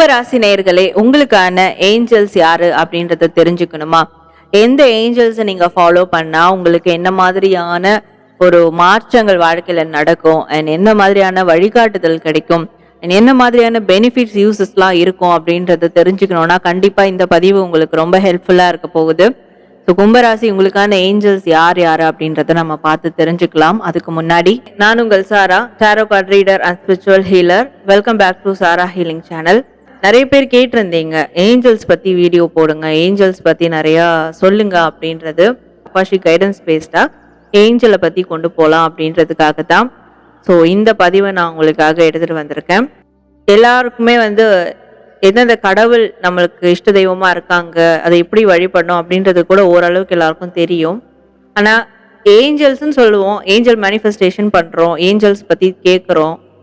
கும்பராசி நேயர்களே உங்களுக்கான ஏஞ்சல்ஸ் யாரு அப்படின்றத தெரிஞ்சுக்கணுமா? எந்த ஏஞ்சல்ஸை நீங்க ஃபாலோ பண்ணா உங்களுக்கு என்ன மாதிரியான ஒரு மாற்றங்கள் வாழ்க்கையில நடக்கும்? அண்ட் என்ன மாதிரியான வழிகாட்டுதல் கிடைக்கும்? அண்ட் என்ன மாதிரியான பெனிஃபிட்ஸ் யூசஸ்லாம் இருக்கும் அப்படின்றத தெரிஞ்சுக்கணும்னா கண்டிப்பா இந்த பதிவு உங்களுக்கு ரொம்ப ஹெல்ப்ஃபுல்லா இருக்க போகுது. ஸோ கும்பராசி உங்களுக்கான ஏஞ்சல்ஸ் யார் யார் அப்படின்றத நம்ம பார்த்து தெரிஞ்சுக்கலாம். அதுக்கு முன்னாடி நான் உங்கள் Sara tarot card reader and spiritual healer welcome back to Sara healing channel நிறைய பேர் கேட்டிருந்தீங்க ஏஞ்சல்ஸ் பற்றி வீடியோ போடுங்க ஏஞ்சல்ஸ் பற்றி நிறையா சொல்லுங்க அப்படின்றது. அப்பாஷி கைடன்ஸ் பேஸ்டாக ஏஞ்சலை பற்றி கொண்டு போகலாம் அப்படின்றதுக்காக தான் ஸோ இந்த பதிவை நான் உங்களுக்காக எடுத்துட்டு வந்திருக்கேன். எல்லாருக்குமே வந்து எந்தெந்த கடவுள் நம்மளுக்கு இஷ்ட தெய்வமாக இருக்காங்க அதை எப்படி வழிபடணும் அப்படின்றது கூட ஓரளவுக்கு எல்லாருக்கும் தெரியும். ஆனால் ஏஞ்சல்ஸ்ன்னு சொல்லுவோம் ஏஞ்சல் மேனிஃபெஸ்டேஷன் பண்ணுறோம் ஏஞ்சல்ஸ் பற்றி கேட்குறோம்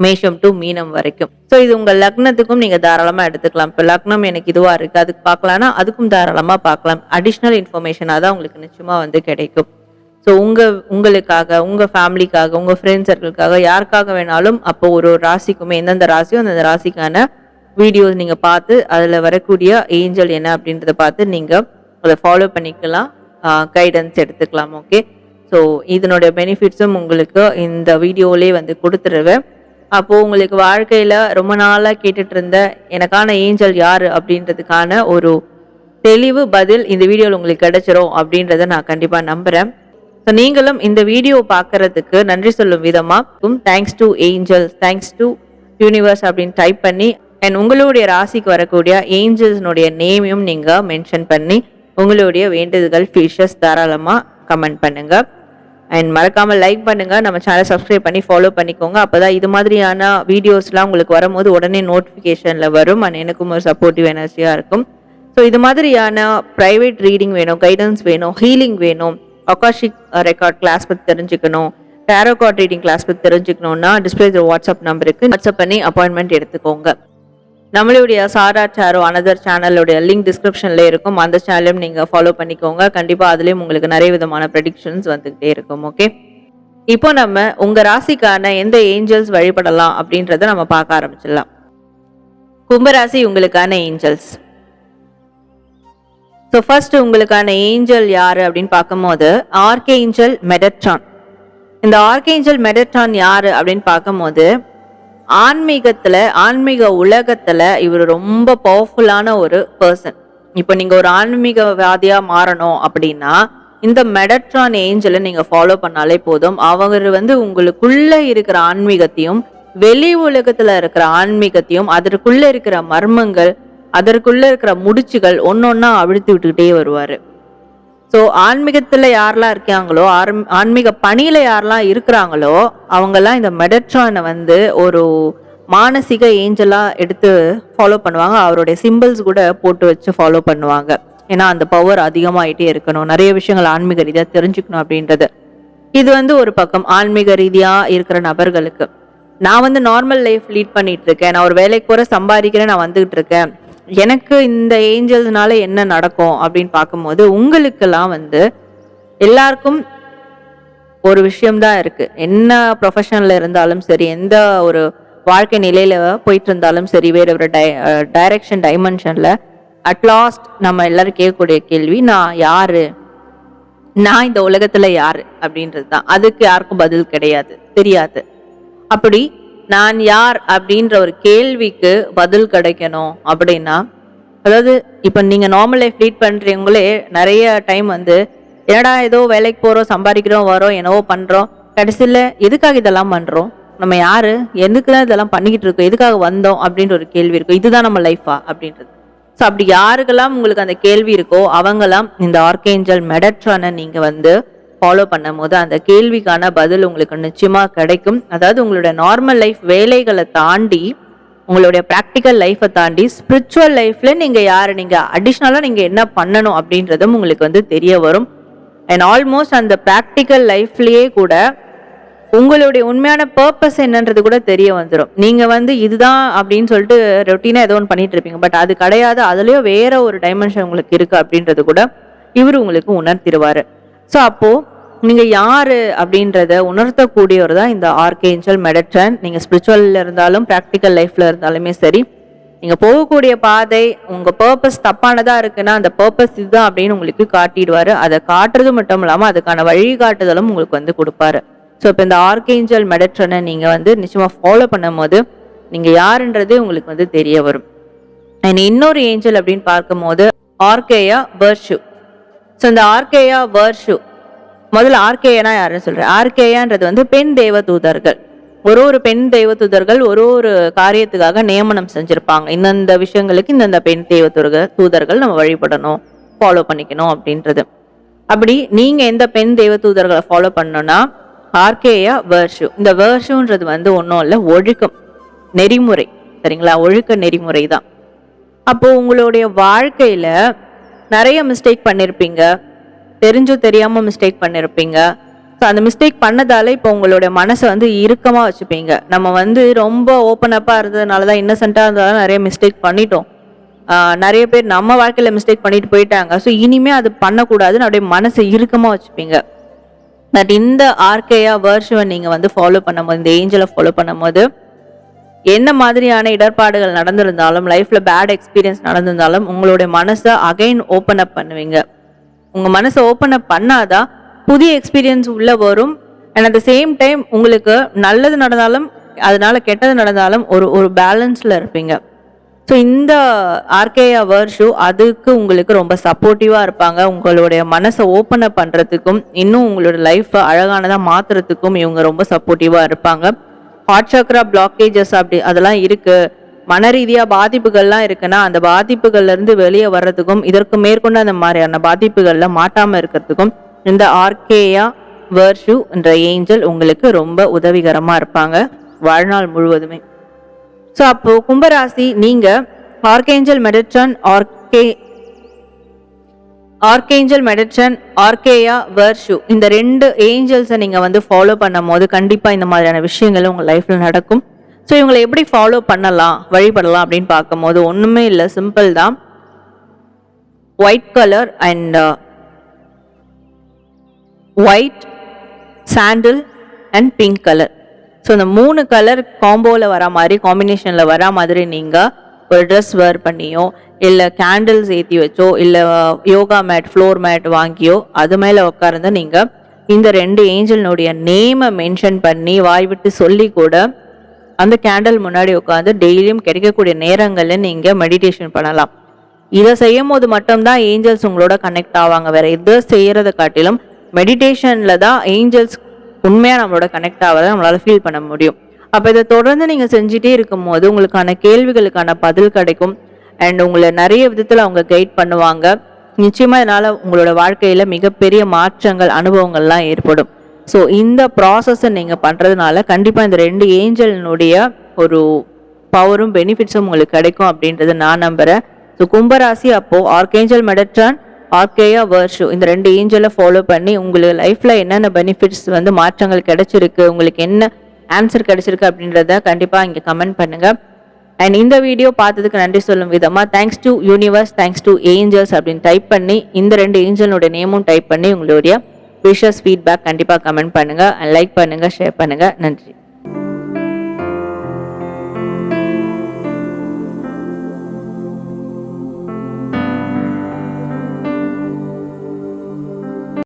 மேஷம் டு மீனம் வரைக்கும். ஸோ இது உங்கள் லக்னத்துக்கும் நீங்கள் தாராளமாக எடுத்துக்கலாம். இப்போ லக்னம் எனக்கு இதுவாக இருக்குது அதுக்கு பார்க்கலான்னா அதுக்கும் தாராளமாக பார்க்கலாம். அடிஷ்னல் இன்ஃபர்மேஷனாக தான் உங்களுக்கு நிச்சயமாக வந்து கிடைக்கும். ஸோ உங்கள் உங்களுக்காக உங்கள் ஃபேமிலிக்காக உங்கள் ஃப்ரெண்ட்ஸ் சர்க்கிளுக்காக யாருக்காக வேணாலும் அப்போ ஒரு ஒரு ராசிக்குமே எந்தெந்த ராசியோ அந்தந்த ராசிக்கான வீடியோஸ் நீங்கள் பார்த்து அதில் வரக்கூடிய ஏஞ்சல் என்ன அப்படின்றத பார்த்து நீங்கள் அதை ஃபாலோ பண்ணிக்கலாம். கைடன்ஸ் எடுத்துக்கலாம் ஓகே ஸோ இதனுடைய பெனிஃபிட்ஸும் உங்களுக்கு இந்த வீடியோவிலே வந்து கொடுத்துருவேன். அப்போது உங்களுக்கு வாழ்க்கையில் ரொம்ப நாளாக கேட்டுட்டு இருந்த எனக்கான ஏஞ்சல் யார் அப்படின்றதுக்கான ஒரு தெளிவு பதில் இந்த வீடியோவில் உங்களுக்கு கிடைச்சிரும் அப்படின்றத நான் கண்டிப்பாக நம்புகிறேன் ஸோ நீங்களும் இந்த வீடியோ பார்க்கறதுக்கு நன்றி சொல்லும் விதமாக thanks to angels thanks to universe அப்படின்னு டைப் பண்ணி அண்ட் உங்களுடைய ராசிக்கு வரக்கூடிய ஏஞ்சல்ஸ்னுடைய நேமையும் நீங்கள் மென்ஷன் பண்ணி உங்களுடைய வேண்டுதல்கள் ஃபிஷஸ் தாராளமாக கமெண்ட் பண்ணுங்கள் அண்ட் மறக்காமல் லைக் பண்ணுங்கள் நம்ம சேனலை சப்ஸ்கிரைப் பண்ணி ஃபாலோ பண்ணிக்கோங்க. அப்பதான் இது மாதிரியான வீடியோஸ்லாம் உங்களுக்கு வரும்போது உடனே நோட்டிஃபிகேஷனில் வரும். அண்ட் எனக்கும் ஒரு சப்போர்ட்டிவ் எனர்ஜியாக இருக்கும். ஸோ இது மாதிரியான ப்ரைவேட் ரீடிங் வேணும் கைடன்ஸ் வேணும் ஹீலிங் வேணும் அகாஷிக் ரெக்கார்ட் கிளாஸ் பற்றி தெரிஞ்சுக்கணும் டேரோ கார்ட் ரீடிங் கிளாஸ் பற்றி தெரிஞ்சுக்கணும்னா டிஸ்பிளே வாட்ஸ்அப் நம்பருக்கு வாட்ஸ்அப் பண்ணி அப்பாயின்மெண்ட் எடுத்துக்கோங்க. நம்மளுடைய சாரா சாரோ அனதர் சேனலுடைய லிங்க் டிஸ்கிரிப்ஷனில் இருக்கும். அந்த சேனலையும் நீங்கள் ஃபாலோ பண்ணிக்கோங்க. கண்டிப்பாக அதுலேயும் உங்களுக்கு நிறைய விதமான ப்ரெடிக்ஷன்ஸ் வந்துக்கிட்டே இருக்கும் ஓகே இப்போ நம்ம உங்கள் ராசிக்கான எந்த ஏஞ்சல்ஸ் வழிபடலாம் அப்படின்றத நம்ம பார்க்க ஆரம்பிச்சிடலாம். கும்பராசி உங்களுக்கான ஏஞ்சல்ஸ் ஸோ ஃபர்ஸ்ட் உங்களுக்கான ஏஞ்சல் யார் அப்படின்னு பார்க்கும்போது ஆர்கேஞ்சல் மெடட்ரான் இந்த ஆர்கேஞ்சல் மெடட்ரான் யார் அப்படின்னு பார்க்கும்போது ஆன்மீகத்தில் ஆன்மீக உலகத்தில் இவர் ரொம்ப பவர்ஃபுல்லான ஒரு பர்சன் இப்போ நீங்கள் ஒரு ஆன்மீகவாதியாக மாறணும் அப்படின்னா இந்த மெடட்ரான் ஏஞ்சலை நீங்கள் ஃபாலோ பண்ணாலே போதும். அவர் வந்து உங்களுக்குள்ளே இருக்கிற ஆன்மீகத்தையும் வெளி உலகத்தில் இருக்கிற ஆன்மீகத்தையும் அதற்குள்ளே இருக்கிற மர்மங்கள் அதற்குள்ளே இருக்கிற முடிச்சுகள் ஒன்னொன்னா அவிழ்த்து விட்டுக்கிட்டே வருவார். ஸோ ஆன்மீகத்தில் யாரெல்லாம் இருக்காங்களோ ஆர்ம- ஆன்மீக பணியில் யாரெல்லாம் இருக்கிறாங்களோ அவங்கெல்லாம் இந்த மெடட்ரானை வந்து ஒரு மானசீக ஏஞ்சலாக எடுத்து ஃபாலோ பண்ணுவாங்க. அவருடைய சிம்பிள்ஸ் கூட போட்டு வச்சு ஃபாலோ பண்ணுவாங்க. ஏன்னா அந்த பவர் அதிகமாகிட்டே இருக்கணும். நிறைய விஷயங்கள் ஆன்மீக ரீதியாக தெரிஞ்சுக்கணும் அப்படின்றது. இது வந்து ஒரு பக்கம் ஆன்மீக ரீதியாக இருக்கிற நபர்களுக்கு. நான் வந்து நார்மல் லைஃப் லீட் பண்ணிட்டு இருக்கேன். நான் ஒரு வேலைக்கு போகிற சம்பாதிக்கிறேன் நான் வந்துகிட்டு இருக்கேன். எனக்கு இந்த ஏஞ்சல்னால என்ன நடக்கும் அப்படின்னு பார்க்கும்போது உங்களுக்கெல்லாம் வந்து எல்லாருக்கும் ஒரு விஷயம்தான் இருக்கு. என்ன ப்ரொஃபஷனில் இருந்தாலும் சரி எந்த ஒரு வாழ்க்கை நிலையில போயிட்டு இருந்தாலும் சரி வேற ஒரு டை டைரக்ஷன் டைமென்ஷன்ல அட்லாஸ்ட் நம்ம எல்லாரும் கேட்கக்கூடிய கேள்வி நான் யாரு? நான் இந்த உலகத்துல யாரு? அப்படின்றது தான் அதுக்கு யாருக்கும் பதில் கிடையாது. தெரியாது. அப்படி நான் யார் அப்படின்ற ஒரு கேள்விக்கு பதில் கிடைக்கணும் அப்படின்னா அதாவது இப்போ நீங்கள் நார்மல் லைஃப் லீட் பண்ணுறீங்களே நிறைய டைம் வந்து என்னடா ஏதோ வேலைக்கு போகிறோம் சம்பாதிக்கிறோம் வரோம் என்னவோ பண்ணுறோம் கடைசியில் எதுக்காக இதெல்லாம் பண்ணுறோம் நம்ம யார்? எதுக்கு தான் இதெல்லாம் பண்ணிக்கிட்டு இருக்கோம்? எதுக்காக வந்தோம்? அப்படின்ற ஒரு கேள்வி இருக்கும். இதுதான் நம்ம லைஃபா அப்படின்றது. ஸோ அப்படி யாருக்கெல்லாம் உங்களுக்கு அந்த கேள்வி இருக்கோ அவங்கெல்லாம் இந்த ஆர்கேஞ்சல் மெடட்ரானை நீங்கள் வந்து ஃபாலோ பண்ணும்போது அந்த கேள்விக்கான பதில் உங்களுக்கு நிச்சயமாக கிடைக்கும். அதாவது உங்களோட நார்மல் லைஃப் வேலைகளை தாண்டி உங்களுடைய ப்ராக்டிக்கல் லைஃப்பை தாண்டி ஸ்பிரிச்சுவல் லைஃப்ல நீங்கள் யார் நீங்கள் அடிஷ்னலாக நீங்கள் என்ன பண்ணணும் அப்படின்றதும் உங்களுக்கு வந்து தெரிய வரும். அண்ட் ஆல்மோஸ்ட் அந்த ப்ராக்டிக்கல் லைஃப்லேயே கூட உங்களுடைய உண்மையான பர்பஸ் என்னன்றது கூட தெரிய வந்துடும் நீங்கள் வந்து இதுதான் அப்படின்னு சொல்லிட்டு ரொட்டீனாக ஏதோ ஒன்று பண்ணிட்டு இருப்பீங்க. பட் அது கிடையாது. அதுலேயோ வேற ஒரு டைமென்ஷன் உங்களுக்கு இருக்குது அப்படின்றது கூட இவர் உங்களுக்கு உணர்த்திடுவார். ஸோ அப்போது நீங்கள் யார் அப்படின்றத உணர்த்தக்கூடியவர் தான் இந்த ஆர்கேஞ்சல் மெடட்ரன் நீங்கள் ஸ்பிரிச்சுவலில் இருந்தாலும் ப்ராக்டிக்கல் லைஃப்பில் இருந்தாலுமே சரி நீங்கள் போகக்கூடிய பாதை உங்கள் பர்பஸ் தப்பானதாக இருக்குன்னா அந்த பர்பஸ் இதுதான் அப்படின்னு உங்களுக்கு காட்டிடுவார். அதை காட்டுறது மட்டும் இல்லாமல் அதுக்கான வழிகாட்டுதலும் உங்களுக்கு வந்து கொடுப்பாரு. ஸோ இப்போ இந்த ஆர்கேஞ்சல் மெடட்ரனை நீங்கள் வந்து நிச்சயமாக ஃபாலோ பண்ணும் போது யாருன்றதே உங்களுக்கு வந்து தெரிய வரும். அண்ட் இன்னொரு ஏஞ்சல் அப்படின்னு பார்க்கும்போது ஆர்கேயா வர்ஷு. ஸோ இந்த ஆர்கேயா வர்ஷு முதல்ல ஆர்கேயனா யாருன்னு சொல்றேன். ஆர்கேயான்றது வந்து பெண் தெய்வ தூதர்கள். ஒரு ஒரு பெண் தெய்வ தூதர்கள் ஒரு ஒரு காரியத்துக்காக நியமனம் செஞ்சிருப்பாங்க. இந்தந்த விஷயங்களுக்கு இந்தந்த பெண் தெய்வ தூதர்கள் தூதர்கள் நம்ம வழிபடணும் ஃபாலோ பண்ணிக்கணும் அப்படின்றது. அப்படி நீங்க எந்த பெண் தெய்வ தூதர்களை ஃபாலோ பண்ணணும்னா ஆர்கேயா வேர்ஷு. இந்த வேர்ஷுன்றது வந்து ஒன்றும் இல்லை ஒழுக்கம் நெறிமுறை. சரிங்களா? ஒழுக்க நெறிமுறை தான். அப்போ உங்களுடைய வாழ்க்கையில நிறைய மிஸ்டேக் பண்ணிருப்பீங்க. தெரிஞ்சோ தெரியாமல் மிஸ்டேக் பண்ணியிருப்பீங்க ஸோ அந்த மிஸ்டேக் பண்ணதால இப்போ உங்களுடைய மனசை வந்து இறுக்கமாக வச்சுப்பீங்க. நம்ம வந்து ரொம்ப ஓப்பன் அப்பாக இருந்ததுனால தான் இன்னசென்ட்டாக இருந்ததால நிறைய மிஸ்டேக் பண்ணிட்டோம். நிறைய பேர் நம்ம வாழ்க்கையில் மிஸ்டேக் பண்ணிட்டு போயிட்டாங்க. ஸோ இனிமே அது பண்ணக்கூடாதுன்னு அப்படியே மனசை இறுக்கமாக வச்சுப்பீங்க. பட் இந்த ஆர்கேயா வேர்ஷுவை நீங்கள் வந்து ஃபாலோ பண்ணும்போது இந்த ஏஞ்சலை ஃபாலோ பண்ணும்போது என்ன மாதிரியான இடர்பாடுகள் நடந்திருந்தாலும் லைஃப்பில் பேட் எக்ஸ்பீரியன்ஸ் நடந்திருந்தாலும் உங்களுடைய மனசை அகைன் ஓப்பன் அப் பண்ணுவீங்க. உங்க மனசை ஓப்பன் அப் பண்ணாதான் புதிய எக்ஸ்பீரியன்ஸ் உள்ள வரும். And at the same time உங்களுக்கு நல்லது நடந்தாலும் அதனால கெட்டது நடந்தாலும் ஒரு ஒரு பேலன்ஸ்ல இருப்பீங்க. ஸோ இந்த ஆர்கேயா வேர்ஷு அதுக்கு உங்களுக்கு ரொம்ப சப்போர்ட்டிவாக இருப்பாங்க. உங்களுடைய மனசை ஓப்பன் அப் பண்ணுறதுக்கும் இன்னும் உங்களோட லைஃப்பை அழகானதாக மாற்றுறதுக்கும் இவங்க ரொம்ப சப்போர்ட்டிவாக இருப்பாங்க. ஹாட் சக்ரா பிளாக்கேஜஸ் அப்படி அதெல்லாம் இருக்குது மன ரீதியாக பாதிப்புகள்லாம் இருக்குன்னா அந்த பாதிப்புகள்லேருந்து வெளியே வர்றதுக்கும் இதற்கு மேற்கொண்டு அந்த மாதிரியான பாதிப்புகளில் மாட்டாமல் இருக்கிறதுக்கும் இந்த ஆர்கேயா வேர்ஷு என்ற ஏஞ்சல் உங்களுக்கு ரொம்ப உதவிகரமாக இருப்பாங்க வாழ்நாள் முழுவதுமே. ஸோ அப்போ கும்பராசி நீங்கள் archangel Metatron arch archangel Metatron ஆர்கேயா வர்ஷு இந்த ரெண்டு ஏஞ்சல்ஸை நீங்கள் வந்து ஃபாலோ பண்ணும் போது கண்டிப்பாக இந்த மாதிரியான விஷயங்கள் உங்கள் லைஃப்பில் நடக்கும். ஸோ இவங்களை எப்படி ஃபாலோ பண்ணலாம் வழிபடலாம் அப்படின்னு பார்க்கும்போது ஒன்றுமே இல்லை. சிம்பிள் தான். White colour and white sandal and pink colour so இந்த மூணு கலர் காம்போவில் வர மாதிரி காம்பினேஷனில் வர மாதிரி நீங்கள் ஒரு ட்ரெஸ் வேர் பண்ணியோ இல்லை கேண்டில்ஸ் ஏற்றி வச்சோ இல்லை யோகா மேட் ஃப்ளோர் மேட் வாங்கியோ அது மேலே உட்கார்ந்து நீங்கள் இந்த ரெண்டு ஏஞ்சலினுடைய நேமை மென்ஷன் பண்ணி வாய் விட்டு சொல்லி கூட அந்த கேண்டில் முன்னாடி உட்காந்து டெய்லியும் கிடைக்கக்கூடிய நேரங்களில் நீங்கள் மெடிடேஷன் பண்ணலாம். இதை செய்யும் போது மட்டும்தான் ஏஞ்சல்ஸ் உங்களோட கனெக்ட் ஆவாங்க. வேற எதை செய்கிறத காட்டிலும் மெடிடேஷன்ல தான் ஏஞ்சல்ஸ் உண்மையாக நம்மளோட கனெக்ட் ஆவதை நம்மளால ஃபீல் பண்ண முடியும். அப்போ இதை தொடர்ந்து நீங்கள் செஞ்சுட்டே இருக்கும்போது உங்களுக்கான கேள்விகளுக்கான பதில் கிடைக்கும். அண்ட் உங்களை நிறைய விதத்தில் அவங்க கைட் பண்ணுவாங்க. நிச்சயமாக இதனால் உங்களோட வாழ்க்கையில் மிகப்பெரிய மாற்றங்கள் அனுபவங்கள்லாம் ஏற்படும். ஸோ இந்த ப்ராசஸை நீங்கள் பண்ணுறதுனால கண்டிப்பாக இந்த ரெண்டு ஏஞ்சலினுடைய ஒரு பவரும் பெனிஃபிட்ஸும் உங்களுக்கு கிடைக்கும் அப்படின்றத நான் நம்புகிறேன் ஸோ கும்பராசி அப்போது ஆர்கேஞ்சல் மெடட்ரான் ஆர்கேயா வர்ஷு இந்த ரெண்டு ஏஞ்சலை ஃபாலோ பண்ணி உங்களுக்கு லைஃப்பில் என்னென்ன பெனிஃபிட்ஸ் வந்து மாற்றங்கள் கிடைச்சிருக்கு உங்களுக்கு என்ன ஆன்சர் கிடைச்சிருக்கு அப்படின்றத கண்டிப்பாக இங்கே கமெண்ட் பண்ணுங்கள் அண்ட் இந்த வீடியோ பார்த்ததுக்கு நன்றி சொல்லும் விதமாக thanks to universe thanks to angels அப்படின்னு டைப் பண்ணி இந்த ரெண்டு ஏஞ்சலோட நேமும் டைப் பண்ணி உங்களுடைய விஷஸ் ஃபீட்பேக் கண்டிப்பாக கமெண்ட் பண்ணுங்கள் லைக் பண்ணுங்கள் ஷேர் பண்ணுங்கள் நன்றி.